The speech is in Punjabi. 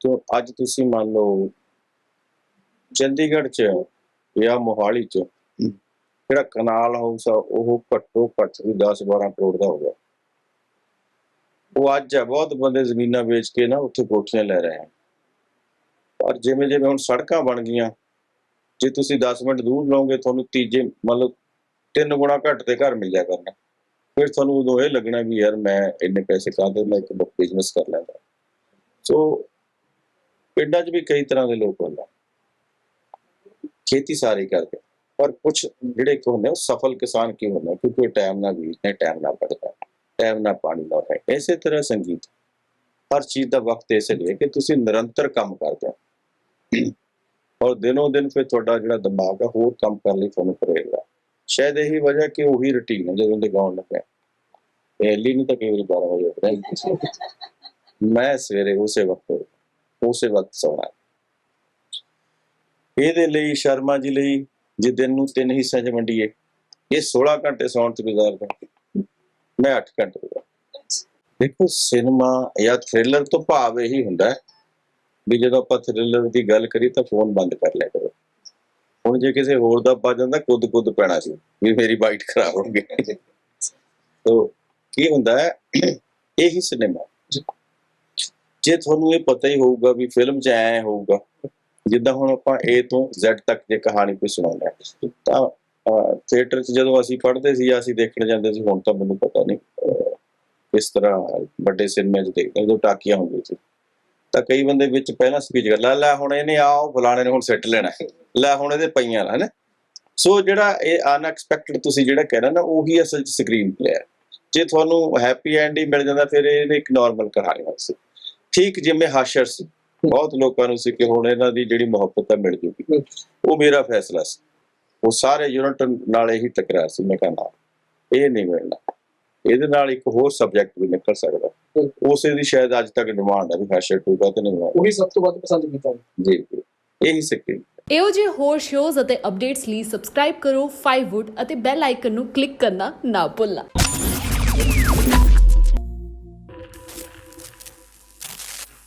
ਤੋਂ ਅੱਜ ਤੁਸੀਂ ਮੰਨ ਲਓ ਚੰਡੀਗੜ੍ਹ 'ਚ ਜਾਂ ਮੋਹਾਲੀ 'ਚ ਜਿਹੜਾ ਕਨਾਲ ਹਾਊਸ ਆ ਉਹ ਘੱਟੋ ਘੱਟ ਵੀ 10 12 ਕਰੋੜ ਦਾ ਹੋ ਗਿਆ। ਉਹ ਅੱਜ ਬਹੁਤ ਬੰਦੇ ਜ਼ਮੀਨਾਂ ਵੇਚ ਕੇ ਨਾ ਉੱਥੇ ਕੋਠੀਆਂ ਲੈ ਰਹੇ ਹਨ ਪਰ ਜਿਵੇਂ ਜਿਵੇਂ ਹੁਣ ਸੜਕਾਂ ਬਣ ਗਈਆਂ ਜੇ ਤੁਸੀਂ 10 ਮਿੰਟ ਦੂਰ ਲਓਗੇ ਤੁਹਾਨੂੰ ਤੀਜੇ ਮਤਲਬ ਤਿੰਨ ਗੁਣਾ ਘੱਟ ਤੇ ਘਰ ਮਿਲ ਜਾ ਕਰਨਾ। ਫਿਰ ਤੁਹਾਨੂੰ ਉਦੋਂ ਇਹ ਲੱਗਣਾ ਵੀ ਯਾਰ ਮੈਂ ਇੰਨੇ ਪੈਸੇ ਕਾਹਦੇ ਮੈਂ ਇੱਕ ਬਿਜ਼ਨਸ ਕਰ ਲੈਂਦਾ। ਸੋ ਪਿੰਡਾਂ 'ਚ ਵੀ ਕਈ ਤਰ੍ਹਾਂ ਦੇ ਲੋਕ ਹੁੰਦੇ ਖੇਤੀ ਸਾਰੀ ਕਰਦੇ ਪਰ ਕੁਝ ਜਿਹੜੇ ਹੁੰਦੇ ਉਹ ਸਫਲ ਕਿਸਾਨ ਕੀ ਹੁੰਦੇ ਆ? ਕਿਉਂਕਿ ਟਾਈਮ ਨਾਲ ਬੀਜਦੇ ਟਾਈਮ ਨਾਲ ਪੜਦਾ ਟਾਈਮ ਨਾਲ ਪਾਣੀ ਲਾਉਂਦਾ ਹੈ ਇਸੇ ਤਰ੍ਹਾਂ ਸੰਗੀਤ। ਹਰ ਚੀਜ਼ ਦਾ ਵਕਤ ਇਸ ਲਈ ਕਿ ਤੁਸੀਂ ਨਿਰੰਤਰ ਕੰਮ ਕਰਦੇ ਹੋ ਔਰ ਦਿਨੋਂ ਦਿਨ ਫਿਰ ਤੁਹਾਡਾ ਜਿਹੜਾ ਦਿਮਾਗ ਹੈ ਹੋਰ ਕੰਮ ਕਰਨ ਲਈ ਤੁਹਾਨੂੰ ਕਰੇਗਾ ਸ਼ਾਇਦ ਇਹੀ ਵਜ੍ਹਾ ਕਿ ਉਹੀ ਰੁਟੀਨ ਹੈ ਜਦੋਂ ਦੇ ਗਾਉਣ ਲੱਗਿਆ ਪਹਿਲੀ ਨੂੰ ਤਾਂ ਕਈ ਵਾਰੀ 12 ਵਜੇ ਉੱਠਦਾ ਮੈਂ ਸਵੇਰੇ ਉਸੇ ਵਕਤ ਉਸੇ ਵਕਤ ਸੌਣਾ ਇਹਦੇ ਲਈ ਸ਼ਰਮਾ ਜੀ ਲਈ ਜੇ ਦਿਨ ਨੂੰ ਤਿੰਨ ਹਿੱਸਿਆਂ 'ਚ ਵੰਡੀਏ, ਇਹ 16 ਘੰਟੇ ਸੌਣ ਤੇ ਗੁਜ਼ਾਰਦਾ ਮੈਂ 8 ਘੰਟੇ ਦੇਖੋ, ਸਿਨੇਮਾ ਜਾਂ ਥ੍ਰਿਲਰ ਤੋਂ ਭਾਵ ਇਹੀ ਹੁੰਦਾ ਵੀ ਜਦੋਂ ਆਪਾਂ ਥ੍ਰਿਲਰ ਦੀ ਗੱਲ ਕਰੀ ਤਾਂ ਫੋਨ ਬੰਦ ਕਰ ਲਿਆ ਕਰੋ। ਹੁਣ ਜੇ ਕਿਸੇ ਹੋਰ ਦਾ ਪਾ ਜਾਂਦਾ ਕੁੱਦ ਕੁੱਦ ਪੈਣਾ ਸੀ, ਵੀ ਮੇਰੀ ਬਾਈਟ ਖਰਾਬ ਹੋ ਗਈ। ਤੋ ਕੀ ਹੁੰਦਾ ਹੈ, ਇਹੀ ਸਿਨੇਮਾ। ਜੇ ਤੁਹਾਨੂੰ ਇਹ ਪਤਾ ਹੀ ਹੋਊਗਾ ਵੀ ਫਿਲਮ 'ਚ ਐ ਹੋਊਗਾ ਜਿੱਦਾਂ ਹੁਣ ਆਪਾਂ A ਤੋਂ Z ਤੱਕ ਜੇ ਕਹਾਣੀ ਕੋਈ ਸੁਣਾਉਂਦੇ ਹਾਂ ਤਾਂ ਥੀਏਟਰ 'ਚ ਜਦੋਂ ਅਸੀਂ ਪੜ੍ਹਦੇ ਸੀ ਜਾਂ ਅਸੀਂ ਦੇਖਣ ਜਾਂਦੇ ਸੀ ਹੁਣ ਤਾਂ ਮੈਨੂੰ ਪਤਾ ਨਹੀਂ ਅਹ, ਇਸ ਤਰ੍ਹਾਂ ਵੱਡੇ ਸਿਨੇਮੇ 'ਚ ਦੇਖਦੇ ਜਦੋਂ ਟਾਕੀਆਂ ਹੁੰਦੀਆਂ ਸੀ। ਤਾਂ ਕਈ ਬੰਦੇ ਵਿੱਚ ਪਹਿਲਾਂ ਸਪੀਚ ਕਰ ਲਾ ਲੈ ਹੁਣ ਇਹਨੇ ਆਓ ਫਲਾਣੇ ਨੇ ਹੁਣ ਸਿੱਟ ਲੈਣਾ ਲੈ ਹੁਣ ਇਹਦੇ ਪਈਆਂ ਨਾ ਹੈ ਸੋ ਜਿਹੜਾ ਇਹ ਅਨਐਕਸਪੈਕਟਡ ਤੁਸੀਂ ਜਿਹੜਾ ਕਹਿ ਰਹੇ ਨਾ ਉਹੀ ਅਸਲ 'ਚ ਸਕਰੀਨ ਪਲੇ ਹੈ। ਜੇ ਤੁਹਾਨੂੰ ਹੈਪੀ ਐਂਡ ਹੀ ਮਿਲ ਜਾਂਦਾ ਫਿਰ ਇਹ ਇੱਕ ਨਾਰਮਲ ਕਹਾਣੀ ਹੋ ਸੀ। ਠੀਕ ਜਿਵੇਂ ਹਾਸ਼ਰ ਸੀ। ਬਹੁਤ ਲੋਕਾਂ ਨੂੰ ਸੀ ਕਿ ਹੁਣ ਇਹਨਾਂ ਦੀ ਜਿਹੜੀ ਮੁਹੱਬਤ ਹੈ ਮਿਲ ਜੂਗੀ। ਉਹ ਮੇਰਾ ਫੈਸਲਾ ਸੀ। ਉਹ ਸਾਰੇ ਯੂਨਿਟ ਨਾਲ ਇਹੀ ਤਕਰਾਰ ਸੀ। ਮੈਂ ਕਹਿੰਦਾ ਇਹ ਨਹੀਂ ਮਿਲਣਾ। ਇਹਦੇ ਨਾਲ ਇੱਕ ਹੋਰ ਸਬਜੈਕਟ ਵੀ ਨਿਕਲ ਸਕਦਾ। ਉਸੇ ਦੀ ਸ਼ਾਇਦ ਅੱਜ ਤੱਕ ਡਿਮਾਂਡ ਹੈ ਵੀ ਹਾਸ਼ਰ ਟੂਗਾ ਤੇ ਨਹੀਂ ਹੋਇਆ। ਉਹੀ ਸਭ ਤੋਂ ਵੱਧ ਪਸੰਦ ਕੀਤਾ। ਜੀ ਇਹੀ ਸਕਰੀਨ ਇਹੋ ਜਿਹੇ ਹੋਰ ਸ਼ੋਜ਼ ਅਤੇ ਅਪਡੇਟਸ ਲਈ ਸਬਸਕ੍ਰਾਈਬ ਕਰੋ 5wood ਅਤੇ ਬੈਲ ਆਈਕਨ ਨੂੰ ਕਲਿੱਕ ਕਰਨਾ ਨਾ ਭੁੱਲਣਾ।